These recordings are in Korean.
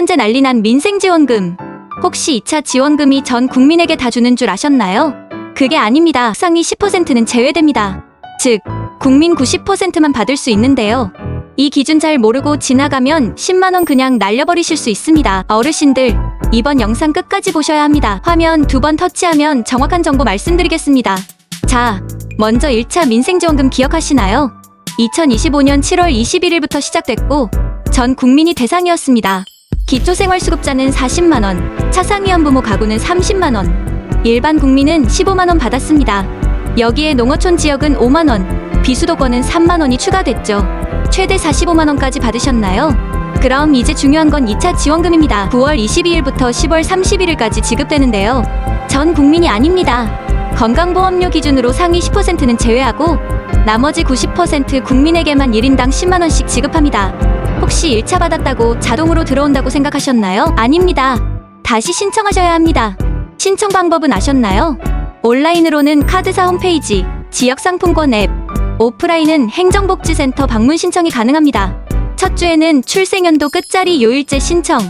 현재 난리난 민생지원금. 혹시 2차 지원금이 전 국민에게 다 주는 줄 아셨나요? 그게 아닙니다. 상위 10%는 제외됩니다. 즉, 국민 90%만 받을 수 있는데요. 이 기준 잘 모르고 지나가면 10만원 그냥 날려버리실 수 있습니다. 어르신들, 이번 영상 끝까지 보셔야 합니다. 화면 두 번 터치하면 정확한 정보 말씀드리겠습니다. 자, 먼저 1차 민생지원금 기억하시나요? 2025년 7월 21일부터 시작됐고, 전 국민이 대상이었습니다. 기초생활수급자는 40만원, 차상위안부모 가구는 30만원, 일반 국민은 15만원 받았습니다. 여기에 농어촌 지역은 5만원, 비수도권은 3만원이 추가됐죠. 최대 45만원까지 받으셨나요? 그럼 이제 중요한 건 2차 지원금입니다. 9월 22일부터 10월 31일까지 지급되는데요. 전 국민이 아닙니다. 건강보험료 기준으로 상위 10%는 제외하고 나머지 90% 국민에게만 1인당 10만원씩 지급합니다. 혹시 1차 받았다고 자동으로 들어온다고 생각하셨나요? 아닙니다. 다시 신청하셔야 합니다. 신청 방법은 아셨나요? 온라인으로는 카드사 홈페이지, 지역상품권 앱, 오프라인은 행정복지센터 방문 신청이 가능합니다. 첫 주에는 출생연도 끝자리 요일제 신청,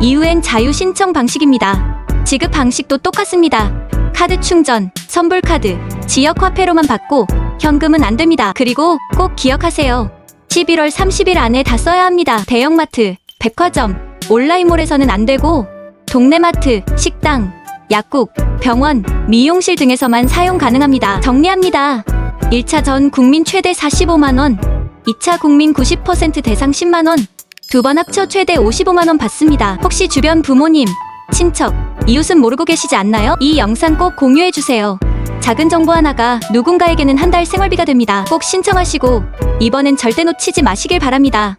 이후엔 자유 신청 방식입니다. 지급 방식도 똑같습니다. 카드 충전, 선불카드, 지역 화폐로만 받고 현금은 안 됩니다. 그리고 꼭 기억하세요. 11월 30일 안에 다 써야 합니다. 대형마트, 백화점, 온라인몰에서는 안 되고 동네마트, 식당, 약국, 병원, 미용실 등에서만 사용 가능합니다. 정리합니다. 1차 전 국민 최대 45만원, 2차 국민 90% 대상 10만원, 두 번 합쳐 최대 55만원 받습니다. 혹시 주변 부모님, 친척, 이웃은 모르고 계시지 않나요? 이 영상 꼭 공유해주세요. 작은 정보 하나가 누군가에게는 한 달 생활비가 됩니다. 꼭 신청하시고 이번엔 절대 놓치지 마시길 바랍니다.